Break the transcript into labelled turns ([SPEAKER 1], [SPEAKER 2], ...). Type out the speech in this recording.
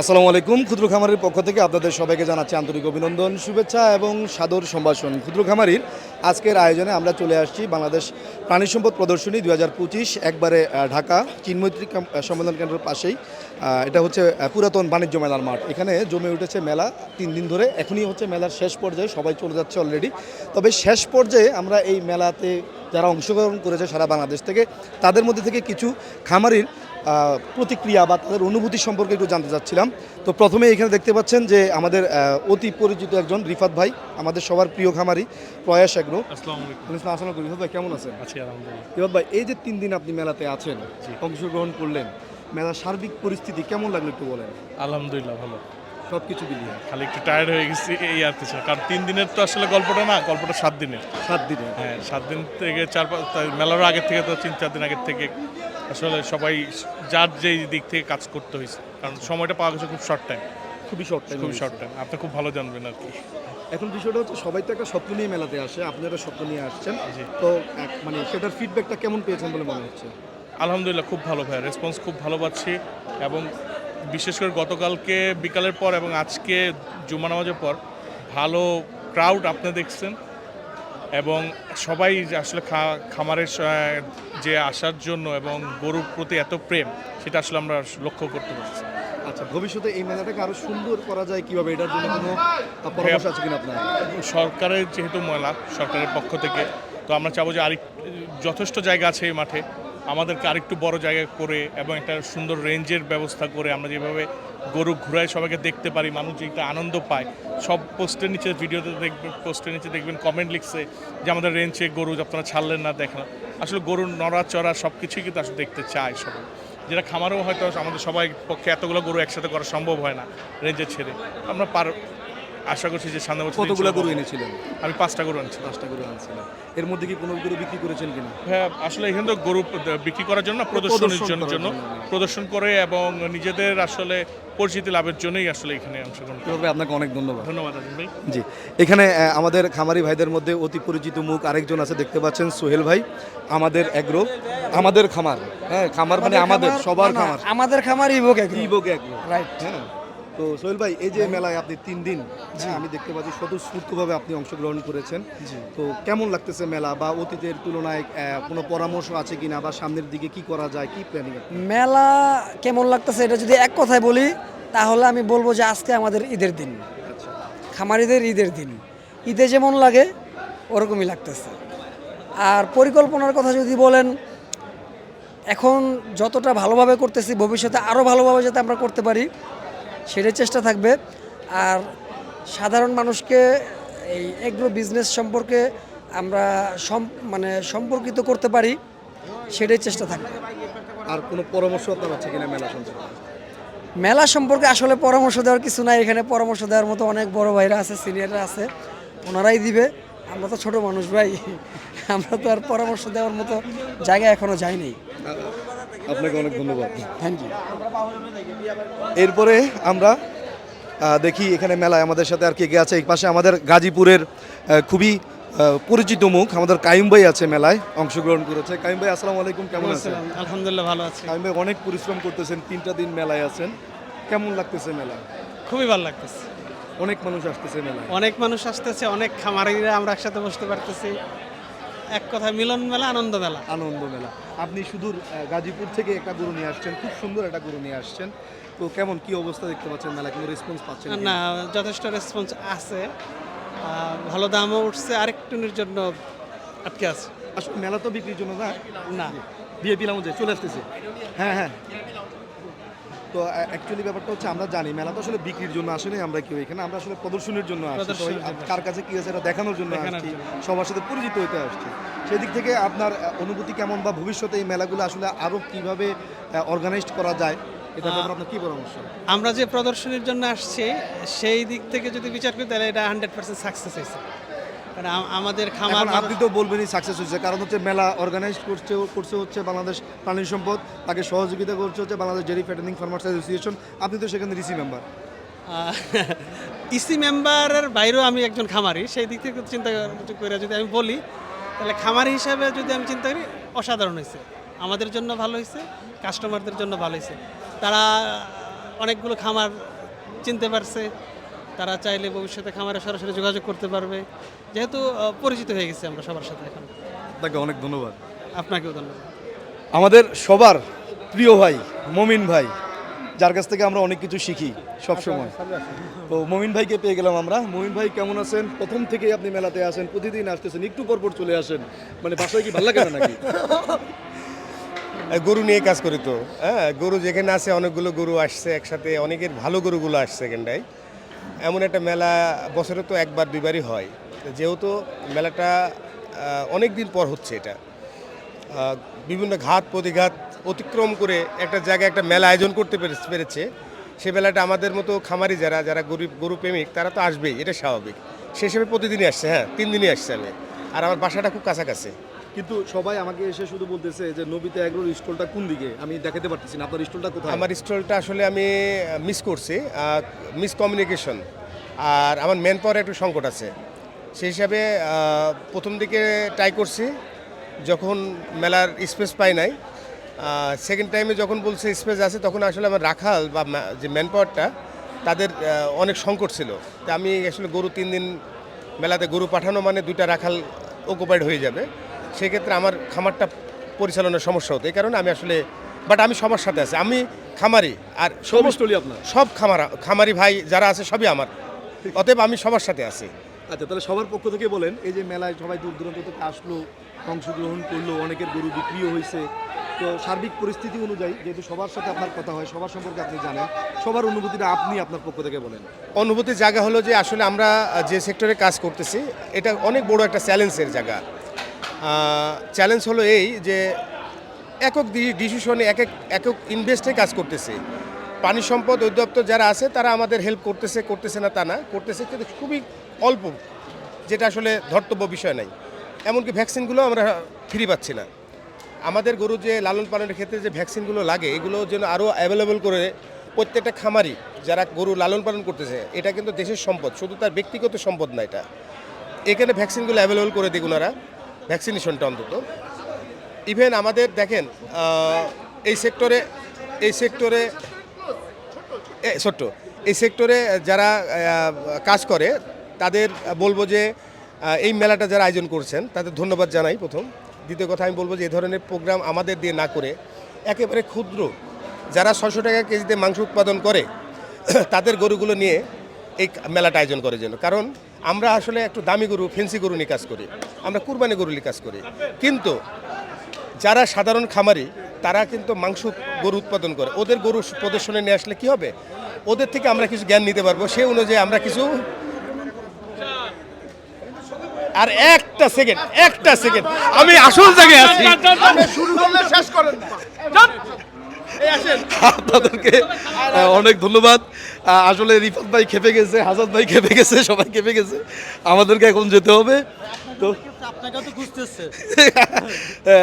[SPEAKER 1] আসসালামু আলাইকুম, ক্ষুদ্র খামারের পক্ষ থেকে আপনাদের সবাইকে জানাচ্ছি আন্তরিক অভিনন্দন, শুভেচ্ছা এবং সাদর সম্ভাষণ। ক্ষুদ্র খামারির আজকের আয়োজনে আমরা চলে আসছি বাংলাদেশ প্রাণী সম্পদ প্রদর্শনী দু হাজার পঁচিশ, একবারে ঢাকা চিন্মৈত্রী সম্মেলন কেন্দ্রের পাশেই। এটা হচ্ছে পুরাতন বাণিজ্য মেলার মাঠ। এখানে জমে উঠেছে মেলা তিন দিন ধরে। এখনই হচ্ছে মেলার শেষ পর্যায়ে, সবাই চলে যাচ্ছে অলরেডি তবে শেষ পর্যায়ে আমরা এই মেলাতে যারা অংশগ্রহণ করেছে সারা বাংলাদেশ থেকে, তাদের মধ্যে থেকে কিছু খামারির প্রতিক্রিয়া বা তাদের অনুভূতি সম্পর্কে একটু জানতে চাচ্ছিলাম। তো প্রথমে এখানে দেখতে পাচ্ছেন যে আমাদের অতি পরিচিত একজন রিফাত ভাই আমাদের সবার প্রিয় খামারি প্রয়াস এগ্রো।
[SPEAKER 2] আসসালামু
[SPEAKER 1] রিফাত ভাই কেমন আছেন?
[SPEAKER 2] আছি আলহামদুলিল্লাহ।
[SPEAKER 1] রিফাত ভাই এই যে তিন দিন আপনি মেলাতে আছেন অংশগ্রহণ করলেন মেলার সার্বিক পরিস্থিতি কেমন লাগল একটু বলেন?
[SPEAKER 2] আলহামদুলিল্লাহ ভালো।
[SPEAKER 1] সব কিছু মিলিয়ে।
[SPEAKER 2] খালি একটু টায়ার্ড হয়ে গেছি এই আর কিছু কারণ তিন দিনের তো আসলে গল্পটা না গল্পটা সাত দিনের।
[SPEAKER 1] সাত দিনের।
[SPEAKER 2] হ্যাঁ সাত দিন থেকে চার পাঁচ মেলার আগের থেকে তো তিন চার দিন আগের থেকে আসলে সবাই যার যেই দিক থেকে কাজ করতে হয়েছে। কারণ সময়টা পাওয়া গেছে খুব শর্ট টাইম
[SPEAKER 1] খুবই শর্ট টাইম
[SPEAKER 2] খুব শর্ট টাইম আপনি খুব ভালো জানবেন আর কি।
[SPEAKER 1] এখন বিষয়টা হচ্ছে সবাই তো একটা স্বপ্ন নিয়ে মেলাতে আসে আপনারা স্বপ্ন নিয়ে আসছেন। তো এক- মানে সেটার ফিডব্যাকটা কেমন পেয়েছেন বলে মনে হচ্ছে?
[SPEAKER 2] আলহামদুলিল্লাহ খুব ভালো ভাই রেসপন্স খুব ভালো পাচ্ছি এবং বিশেষ করে গতকালকে বিকালের পর এবং আজকে জুমা নামাজের পর ভালো ক্রাউড আপনি দেখছেন এবং সবাই আসলে খামারের যে আসার জন্য এবং গরুর প্রতি এত প্রেম সেটা আসলে আমরা লক্ষ্য করতে পারছি।
[SPEAKER 1] আচ্ছা ভবিষ্যতে এই মেলাটাকে আরও সুন্দর করা যায় কীভাবে? এটার জন্য কোনো পরামর্শ আছে কিনা আপনার?
[SPEAKER 2] সরকারের যেহেতু মেলা সরকারের পক্ষ থেকে, তো আমরা চাবো যে আরেক, যথেষ্ট জায়গা আছে এই মাঠে। আমাদেরকে আরেকটু বড় জায়গা করে এবং একটা সুন্দর রেঞ্জের ব্যবস্থা করে আমরা যেভাবে গরু ঘুরায় সবাইকে দেখতে পারি, মানুষ যে একটা আনন্দ পায়। সব পোস্টের নিচে ভিডিওতে দেখবেন, পোস্টের নিচে দেখবেন কমেন্ট লিখছে যে আমাদের রেঞ্জে গরু আপনারা ছাড়লেন না, দেখেন আসলে গরুর নড়াচড়া সব কিছুই কিন্তু আসলে দেখতে চায় সবাই। যেটা খামারও হয়তো আমাদের সবাই পক্ষে এতগুলো গরু একসাথে করা সম্ভব হয় না রেঞ্জের ছেড়ে। আমরা পার আশা করছি যে সামনে বছর
[SPEAKER 1] কতগুলো গরু এনেছিলেন?
[SPEAKER 2] আমি পাঁচটা গরু আনছি।
[SPEAKER 1] পাঁচটা গরু আনছিলেন। এর মধ্যে কি কোনো গরু বিক্রি করেছেন কিনা?
[SPEAKER 2] হ্যাঁ আসলে এখানে তো গরু বিক্রি করার জন্য প্রদর্শনের জন্য। প্রদর্শন করে এবং নিজেদের আসলে পরিচিতি লাভের জন্যই আসলে এখানে অংশগ্রহণ করে।
[SPEAKER 1] তবে আপনাকে অনেক ধন্যবাদ।
[SPEAKER 2] ধন্যবাদ ভাই।
[SPEAKER 1] জি। এখানে আমাদের খামারি ভাইদের মধ্যে অতি পরিচিত মুখ আরেকজন আছে দেখতে পাচ্ছেন সোহেল ভাই। আমাদের এগ্রো আমাদের খামার। হ্যাঁ খামার মানে আমাদের সবার খামার।
[SPEAKER 3] আমাদের খামার ইভোক
[SPEAKER 1] ইবোকে এগ্রো
[SPEAKER 3] রাইট।
[SPEAKER 1] হ্যাঁ। তো সোহেল ভাই এই যে মেলায় আপনি তিন দিন হ্যাঁ, আমি দেখতে পাচ্ছি স্বতঃস্ফূর্তভাবে আপনি অংশগ্রহণ করেছেন। তো কেমন লাগতেছে মেলা বা অতীতের তুলনায় কোনো পরামর্শ আছে কিনা বা সামনের দিকে কি করা যায় কি প্ল্যানিং
[SPEAKER 3] মেলা কেমন লাগতেছে এটা যদি এক কথায় বলি তাহলে আমি বলব যে আজকে আমাদের ঈদের দিন।
[SPEAKER 1] আচ্ছা।
[SPEAKER 3] খামারিদের ঈদের দিন। ঈদে যেমন লাগে ওরকমই লাগতেছে। আর পরিকল্পনার কথা যদি বলেন এখন যতটা ভালোভাবে করতেছি ভবিষ্যতে আরও ভালোভাবে যাতে আমরা করতে পারি সেটাই চেষ্টা থাকবে। আর সাধারণ মানুষকে এই এগ্রো বিজনেস সম্পর্কে আমরা সম মানে সম্পর্কিত করতে পারি সেটাই চেষ্টা থাকবে।
[SPEAKER 1] আর কোনো পরামর্শ আপনার আছে কিনা মেলা সম্পর্কে?
[SPEAKER 3] মেলা সম্পর্কে আসলে পরামর্শ দেওয়ার কিছু নাই। এখানে পরামর্শ দেওয়ার মতো অনেক বড় ভাইরা আছে সিনিয়ররা আছে ওনারাই দিবে। আমরা তো ছোট মানুষ ভাই আমরা তো আর পরামর্শ দেওয়ার মতো জায়গা এখনও যাইনি।
[SPEAKER 1] আপনাকে অনেক ধন্যবাদ।
[SPEAKER 3] থ্যাংক ইউ
[SPEAKER 1] এরপরে আমরা দেখি এখানে মেলায় আমাদের সাথে আর কে কে আছে। এই পাশে আমাদের গাজীপুরের খুবই পরিচিত মুখ আমাদের কাইম ভাই আছে মেলায় অংশগ্রহণ করেছে। কাইম ভাই আসসালামু আলাইকুম কেমন আছেন?
[SPEAKER 4] আলহামদুলিল্লাহ ভালো আছি।
[SPEAKER 1] কাইম ভাই অনেক পরিশ্রম করতেছেন তিনটা দিন মেলায় আছেন। কেমন লাগতেছে মেলা
[SPEAKER 4] খুবই ভালো লাগতেছে।
[SPEAKER 1] অনেক মানুষ আসতেছে মেলায়।
[SPEAKER 4] অনেক মানুষ আসতেছে অনেক খামারিরা আমরা একসাথে বসতে পারতেছি। এক কথায় মিলন মেলা আনন্দ মেলা।
[SPEAKER 1] আনন্দ মেলা। আপনি শুধু গাজীপুর থেকে একটা গরু নিয়ে আসছেন খুব সুন্দর একটা গরু নিয়ে আসছেন। তো কেমন কি অবস্থা দেখতে পাচ্ছেন মেলা কোনো রেসপন্স পাচ্ছেন?
[SPEAKER 4] না যথেষ্ট রেসপন্স আছে। ভালো দামও উঠছে আরেকটুনের জন্য আটকে আছে।
[SPEAKER 1] আসলে মেলা তো বিক্রির জন্য না?
[SPEAKER 4] না।
[SPEAKER 1] বিয়ে দিলাম যে চলে আসতেছে। হ্যাঁ হ্যাঁ। তো অ্যাকচুয়ালি ব্যাপারটা হচ্ছে আমরা জানি মেলা তো আসলে বিক্রির জন্য আসলে আমরা কেউ এখানে আমরা আসলে প্রদর্শনের জন্য আসছি। কার কাছে কি আছে এটা দেখানোর জন্য আসছি সবার সাথে পরিচিত হতে আসছি। সেদিক থেকে আপনার অনুভূতি কেমন বা ভবিষ্যতে এই মেলাগুলো আসলে আরও কীভাবে অর্গানাইজড করা যায়? এটা আপনার কি পরামর্শ?
[SPEAKER 4] আমরা যে প্রদর্শনীর জন্য আসছি সেই দিক থেকে যদি বিচার করি তাহলে এটা হান্ড্রেড পার্সেন্ট সাকসেস হয়েছে। কারণ আমাদের খামার
[SPEAKER 1] আপনি তো বলবেনই সাকসেস হচ্ছে কারণ হচ্ছে মেলা অর্গানাইজ করছে করছে হচ্ছে বাংলাদেশ প্রাণী সম্পদ তাকে সহযোগিতা করছে হচ্ছে Bangladesh dairy fattening farmers association আপনি তো সেখানে রিসি মেম্বার
[SPEAKER 4] ইসি মেম্বারের বাইরেও আমি একজন খামারি সেই দিক থেকে চিন্তা করে যদি আমি বলি তাহলে খামারি হিসাবে যদি আমি চিন্তা করি অসাধারণ হয়েছে। আমাদের জন্য ভালো হয়েছে কাস্টমারদের জন্য ভালো হয়েছে। তারা অনেকগুলো খামার চিনতে পারছে তারা চাইলে ভবিষ্যতে খামারে সরাসরি যোগাযোগ করতে পারবে। যেহেতু পরিচিত হয়ে গেছি আমরা সবার সাথে এখন।
[SPEAKER 1] আপনাকে অনেক ধন্যবাদ।
[SPEAKER 4] আপনাকেও ধন্যবাদ।
[SPEAKER 1] আমাদের সবার প্রিয় ভাই মমিন ভাই যার কাছ থেকে আমরা অনেক কিছু শিখি সব সময় তো মমিন ভাইকে পেয়ে গেলাম আমরা। মমিন ভাই কেমন আছেন? প্রথম থেকেই আপনি মেলাতে আসেন প্রতিদিন আসতেছেন একটু পর পর চলে আসেন। মানে বাসায় কি ভালো লাগে না নাকি?
[SPEAKER 5] গরু নিয়ে কাজ করি তো। হ্যাঁ গরু যেখানে আছে অনেকগুলো গরু আসছে একসাথে অনেকের ভালো গরুগুলো আসছে এখানটায়। এমন একটা মেলা বছরে তো একবার, দুইবারই হয়। যেহেতু মেলাটা অনেক দিন পর হচ্ছে এটা। বিভিন্ন ঘাত, প্রতিঘাত অতিক্রম করে একটা জায়গায় একটা মেলা আয়োজন করতে পেরে- পেরেছে। সে মেলাটা আমাদের মতো খামারি যারা যারা গরিব, গরু প্রেমিক, তারা তো আসবেই, এটা স্বাভাবিক। সে হিসেবে প্রতিদিনই আসছে হ্যাঁ তিন দিনই আসছে আমি। আর আমার বাসাটা খুব কাছাকাছি।
[SPEAKER 1] কিন্তু সবাই আমাকে এসে শুধু বলতেছে যে নবীতে এগ্রোর স্টলটা কোন দিকে? আমি দেখাতে পারতেছি না, আপনার স্টলটা কোথায়?
[SPEAKER 5] আমার স্টলটা আসলে আমি মিস করছি মিস কমিউনিকেশন আর আমার ম্যান পাওয়ার একটু সংকট আছে। সেই হিসাবে প্রথম দিকে ট্রাই করছি, যখন মেলার স্পেস পাই নাই। সেকেন্ড টাইমে যখন বলছে স্পেস আছে, তখন আসলে আমার রাখাল বা যে ম্যান পাওয়ারটা তাদের অনেক সংকট ছিল। তা আমি আসলে গরু তিন দিন মেলাতে গরু পাঠানো মানে দুইটা রাখাল অকুপাইড হয়ে যাবে। সেক্ষেত্রে আমার খামারটা পরিচালনার সমস্যা হতো এই কারণে আমি আসলে বাট আমি সবার সাথে আছি। আমি খামারি আর সমস্ত
[SPEAKER 1] আপনার?
[SPEAKER 5] সব খামারা খামারি ভাই যারা আছে সবই আমার। অতএব আমি সবার সাথে আছি।
[SPEAKER 1] আচ্ছা তাহলে সবার পক্ষ থেকে বলেন এই যে মেলায় সবাই দূর দূরান্ত থেকে আসলো অংশগ্রহণ করল অনেকের গরু বিক্রিও হয়েছে। তো সার্বিক পরিস্থিতি অনুযায়ী যেহেতু সবার সাথে আপনার কথা হয় সবার সম্পর্কে আপনি জানেন সবার অনুভূতিটা আপনি আপনার পক্ষ থেকে বলেন। অনুভূতির
[SPEAKER 5] জায়গা হলো যে আসলে আমরা যে সেক্টরে কাজ করতেছি এটা অনেক বড় একটা চ্যালেঞ্জের জায়গা। চ্যালেঞ্জ হলো এই যে একক ডিসিশনে এক এক একক ইনভেস্টে কাজ করতেছে। পানি সম্পদ অধিদপ্তর যারা আছে, তারা আমাদের হেল্প করতেছে করতেছে না তা না। করতেছে কিন্তু খুবই অল্প, যেটা আসলে ধর্তব্য বিষয় নাই। এমনকি ভ্যাকসিনগুলো আমরা ফ্রি পাচ্ছি না। আমাদের গরু যে লালন পালনের ক্ষেত্রে যে ভ্যাকসিনগুলো লাগে, এগুলো যেন আরও অ্যাভেলেবল করে প্রত্যেকটা খামারি, যারা গরু লালন পালন করতেছে, এটা কিন্তু দেশের সম্পদ, শুধু তার ব্যক্তিগত সম্পদ না এটা। এখানে ভ্যাকসিনগুলো অ্যাভেলেবল করে দিক ওনারা। ভ্যাকসিনেশনটা অন্তত। ইভেন আমাদের দেখেন এই সেক্টরে এই সেক্টরে এ, ছোট্ট এই সেক্টরে যারা কাজ করে তাদের বলব যে এই মেলাটা যারা আয়োজন করছেন তাদের ধন্যবাদ জানাই প্রথম। দ্বিতীয় কথা আমি বলব যে এই ধরনের প্রোগ্রাম আমাদের দিয়ে না করে একেবারে ক্ষুদ্র যারা ছশো টাকা কেজিতে মাংস উৎপাদন করে তাদের গরুগুলো নিয়ে এই মেলাটা আয়োজন করার জন্য। কারণ আমরা আসলে একটু দামি গরু ফেন্সি গরু নিয়ে কাজ করি। আমরা কুরবানি গরু নিয়ে কাজ করি। কিন্তু যারা সাধারণ খামারি, তারা কিন্তু মাংস গরু উৎপাদন করে। ওদের গরু প্রদর্শনে নিয়ে আসলে কি হবে? ওদের থেকে আমরা কিছু জ্ঞান নিতে পারব। সেই অনুযায়ী আমরা কিছু আর একটা সেকেন্ড একটা সেকেন্ড আমি আসল জায়গায় আছি।
[SPEAKER 1] আপনাদেরকে অনেক ধন্যবাদ। আসলে রিফাত ভাই খেপে গেছে হাসান ভাই খেপে গেছে সবাই খেপে গেছে। আমাদেরকে এখন যেতে হবে। তো
[SPEAKER 4] আপনাকেও তো খুঁজতেছে।
[SPEAKER 1] আহ,